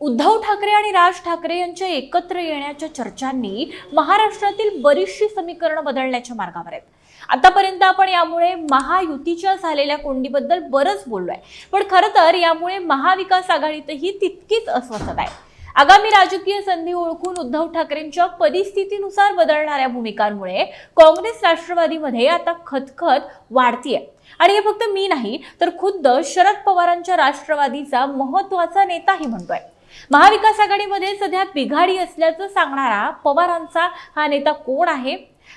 उद्धव ठाकरे आणि राज ठाकरे यांच्या एकत्र येण्याच्या चर्चांनी महाराष्ट्रातील बरीचशी समीकरणं बदलण्याच्या मार्गावर आहेत. आतापर्यंत आपण यामुळे महायुतीच्या झालेल्या कोंडीबद्दल बरंच बोललोय. पण खरं तर यामुळे महाविकास आघाडीतही तितकीच अस्वस्थता आहे. आगामी राजकीय संधी ओळखून उद्धव ठाकरेंच्या परिस्थितीनुसार बदलणाऱ्या भूमिकांमुळे काँग्रेस राष्ट्रवादीमध्ये आता खतखत वाढतीये. आणि हे फक्त मी नाही तर खुद्द शरद पवारांच्या राष्ट्रवादीचा महत्त्वाचा नेताही म्हणतोय. महाविकास आघाडीमध्ये सध्या बिघाडी असल्याचं सांगणारा पवारांचा हा नेता कोण आहे?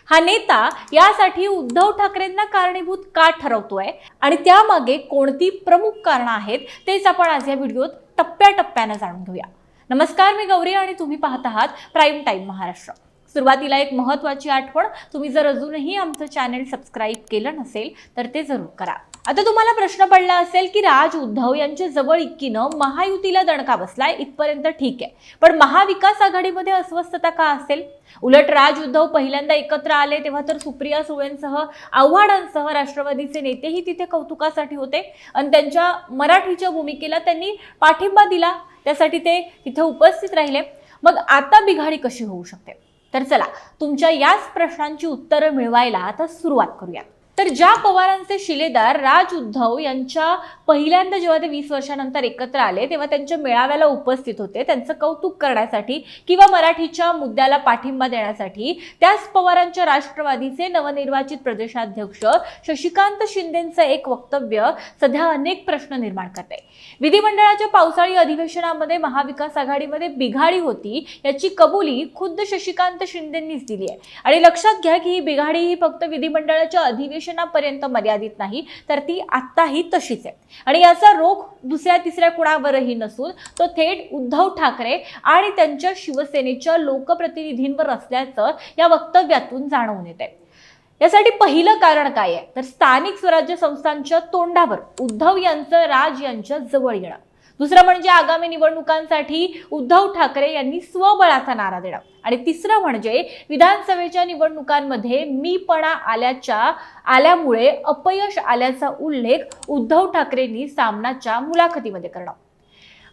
हा नेता यासाठी उद्धव ठाकरेंना कारणीभूत का ठरवतोय? आणि त्यामागे कोणती प्रमुख कारणं आहेत तेच आपण आज या व्हिडिओत टप्प्याटप्प्यानं जाणून घेऊया. नमस्कार मी गौरी आणि तुम्ही पाहत आहात प्राईम टाईम महाराष्ट्र. सुरुवातीला एक महत्त्वाची आठवण तुम्ही जर अजूनही आमचं चॅनल सबस्क्राईब केलं नसेल तर ते जरूर करा. आता तुम्हाला प्रश्न पडला असेल की राज उद्धव यांच्या जवळ इक्कीनं महायुतीला दणका बसलाय इथपर्यंत ठीक आहे. पण महाविकास आघाडीमध्ये अस्वस्थता का असेल? उलट राज उद्धव पहिल्यांदा एकत्र आले तेव्हा तर सुप्रिया सुळेंसह आव्हाडांसह राष्ट्रवादीचे नेतेही तिथे कौतुकासाठी होते. आणि त्यांच्या मराठीच्या भूमिकेला त्यांनी पाठिंबा दिला. त्यासाठी ते तिथे उपस्थित राहिले. मग आता बिघाडी कशी होऊ शकते? तर चला तुमच्या याच प्रश्नांची उत्तरं मिळवायला आता सुरुवात करूया तर ज्या पवारांचे शिलेदार राज उद्धव यांच्या पहिल्यांदा जेव्हा ते वीस वर्षानंतर एकत्र आले तेव्हा त्यांच्या मेळाव्याला उपस्थित होते त्यांचं कौतुक करण्यासाठी किंवा मराठीच्या मुद्द्याला पाठिंबा देण्यासाठी त्याच पवारांच्या राष्ट्रवादीचे नवनिर्वाचित प्रदेशाध्यक्ष शशिकांत शिंदेचं एक वक्तव्य सध्या अनेक प्रश्न निर्माण करते. विधिमंडळाच्या पावसाळी अधिवेशनामध्ये महाविकास आघाडीमध्ये बिघाडी होती याची कबुली खुद्द शशिकांत शिंदेंनीच दिली आहे. आणि लक्षात घ्या की ही बिघाडी ही फक्त विधिमंडळाच्या शिक्षणापर्यंत मर्यादित नाही तर ती आत्ताही तशीच आहे. आणि याचा रोख दुसऱ्या तिसऱ्या कुणावरही नसून तो थेट उद्धव ठाकरे आणि त्यांच्या शिवसेनेच्या लोकप्रतिनिधींवर असल्याचं या वक्तव्यातून जाणवून येत आहे यासाठी पहिलं कारण काय आहे? तर स्थानिक स्वराज्य संस्थांच्या तोंडावर उद्धव यांचं राज यांच्या जवळ येणं. दुसरं म्हणजे आगामी निवडणुकांसाठी उद्धव ठाकरे यांनी स्वबळाचा नारा देणं. आणि तिसरं म्हणजे विधानसभेच्या निवडणुकांमध्ये मीपणा आल्याच्या आल्यामुळे अपयश आल्याचा उल्लेख उद्धव ठाकरेंनी सामनाच्या मुलाखतीमध्ये करणं.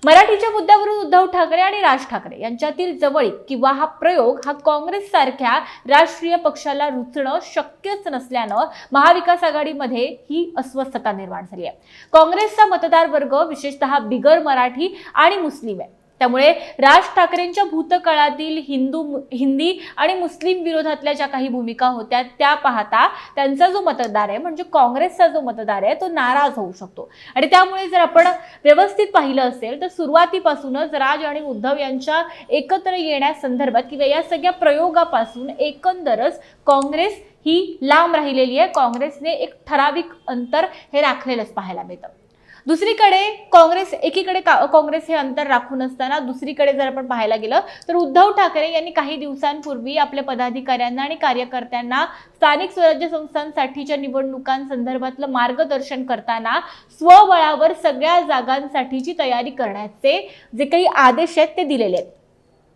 मराठीच्या मुद्द्यावरून उद्धव ठाकरे आणि राज ठाकरे यांच्यातील जवळीक किंवा हा प्रयोग हा काँग्रेस सारख्या राष्ट्रीय पक्षाला रुचणं शक्यच नसल्यानं महाविकास आघाडीमध्ये ही अस्वस्थता निर्माण झाली आहे. काँग्रेसचा मतदार वर्ग विशेषतः बिगर मराठी आणि मुस्लिम आहे. त्यामुळे राज ठाकरेंच्या भूतकाळातील हिंदू हिंदी आणि मुस्लिम विरोधातल्या ज्या काही भूमिका होत्या त्या पाहता त्यांचा जो मतदार आहे म्हणजे काँग्रेसचा जो मतदार आहे तो नाराज होऊ शकतो. आणि त्यामुळे जर आपण व्यवस्थित पाहिलं असेल तर सुरुवातीपासूनच राज आणि उद्धव यांच्या एकत्र येण्यासंदर्भात किंवा या सगळ्या प्रयोगापासून एकंदरच काँग्रेस ही लांब राहिलेली आहे. काँग्रेसने एक ठराविक अंतर हे राखलेलंच पाहायला मिळतं. दुसरीकडे काँग्रेस एकीकडे का काँग्रेस हे अंतर राखून असताना दुसरीकडे जर आपण पाहायला गेलं तर उद्धव ठाकरे यांनी काही दिवसांपूर्वी आपल्या पदाधिकाऱ्यांना आणि कार्यकर्त्यांना स्थानिक स्वराज्य संस्थांसाठीच्या निवडणुकांसंदर्भातलं मार्गदर्शन करताना स्वबळावर सगळ्या जागांसाठीची तयारी करण्याचे जे काही आदेश आहेत ते दिलेले आहेत.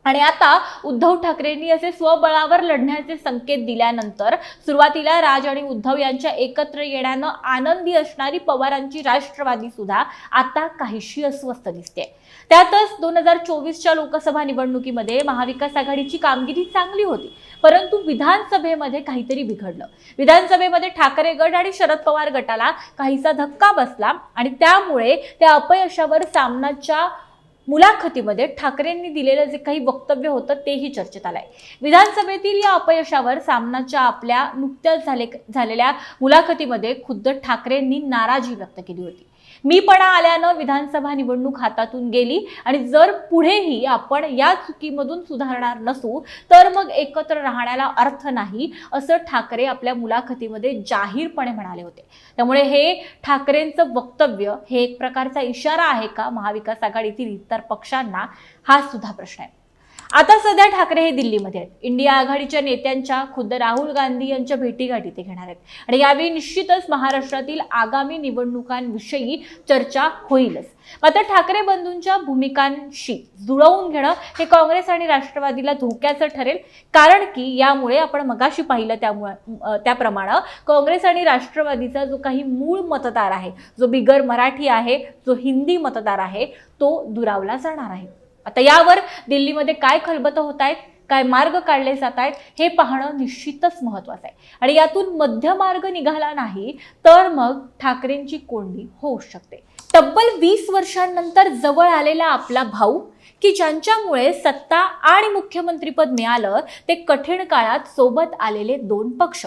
आणि आता उद्धव ठाकरेंनी असे स्वबळावर लढण्याचे संकेत दिल्यानंतर सुरुवातीला राज आणि उद्धव यांच्या एकत्र येण्यानं आनंदी असणारी पवारांची राष्ट्रवादी सुद्धा आता काहीशी अस्वस्थ दिसते त्यातच दोन हजार चोवीसच्या लोकसभा निवडणुकीमध्ये महाविकास आघाडीची कामगिरी चांगली होती परंतु विधानसभेमध्ये काहीतरी बिघडलं. विधानसभेमध्ये ठाकरे गट आणि शरद पवार गटाला काहीसा धक्का बसला आणि त्यामुळे त्या अपयशावर सामनाच्या मुलाखतीमध्ये ठाकरेंनी दिलेलं जे काही वक्तव्य होतं तेही चर्चेत आलंय. विधानसभेतील या अपयशावर सामनाच्या आपल्या नुकत्याच झाले झालेल्या मुलाखतीमध्ये खुद्द ठाकरेंनी नाराजी व्यक्त केली होती. मीपणा आल्यानं विधानसभा निवडणूक हातातून गेली. आणि जर पुढेही आपण या चुकीमधून सुधारणार नसू तर मग एकत्र राहण्याला अर्थ नाही असं ठाकरे आपल्या मुलाखतीमध्ये जाहीरपणे म्हणाले होते. त्यामुळे हे ठाकरेंचं वक्तव्य हे एक प्रकारचा इशारा आहे का महाविकास आघाडीतील इतर पक्षांना? हा सुद्धा प्रश्न आहे. आता सध्या ठाकरे हे दिल्लीमध्ये आहेत. इंडिया आघाडीच्या नेत्यांच्या खुद्द राहुल गांधी यांच्या भेटीगाठी ते घेणार आहेत. आणि यावेळी निश्चितच महाराष्ट्रातील आगामी निवडणुकांविषयी चर्चा होईलच. मात्र ठाकरे बंधूंच्या भूमिकांशी जुळवून घेणं हे काँग्रेस आणि राष्ट्रवादीला धोक्याचं ठरेल. कारण की यामुळे आपण मगाशी पाहिलं त्यामुळे त्याप्रमाणे काँग्रेस आणि राष्ट्रवादीचा जो काही मूळ मतदार आहे जो बिगर मराठी आहे जो हिंदी मतदार आहे तो दुरावला जाणार आहे. आता यावर दिल्लीमध्ये काय खलबतं होत आहेत काय मार्ग काढले जात आहेत हे पाहणं निश्चितच महत्वाचं आहे. आणि यातून मध्य मार्ग निघाला नाही तर मग ठाकरेंची कोंडी होऊ शकते. तब्बल वीस वर्षांनंतर जवळ आलेला आपला भाऊ की ज्यांच्यामुळे सत्ता आणि मुख्यमंत्रीपद मिळालं ते कठीण काळात सोबत आलेले दोन पक्ष.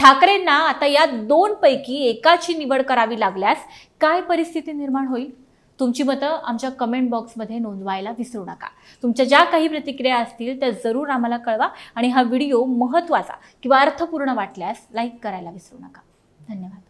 ठाकरेंना आता या दोन पैकी एकाची निवड करावी लागल्यास काय परिस्थिती निर्माण होईल? तुमची मतं आमच्या कमेंट बॉक्समध्ये नोंदवायला विसरू नका. तुमच्या ज्या काही प्रतिक्रिया असतील त्या जरूर आम्हाला कळवा आणि हा व्हिडिओ महत्त्वाचा किंवा अर्थपूर्ण वाटल्यास लाईक करायला विसरू नका. धन्यवाद.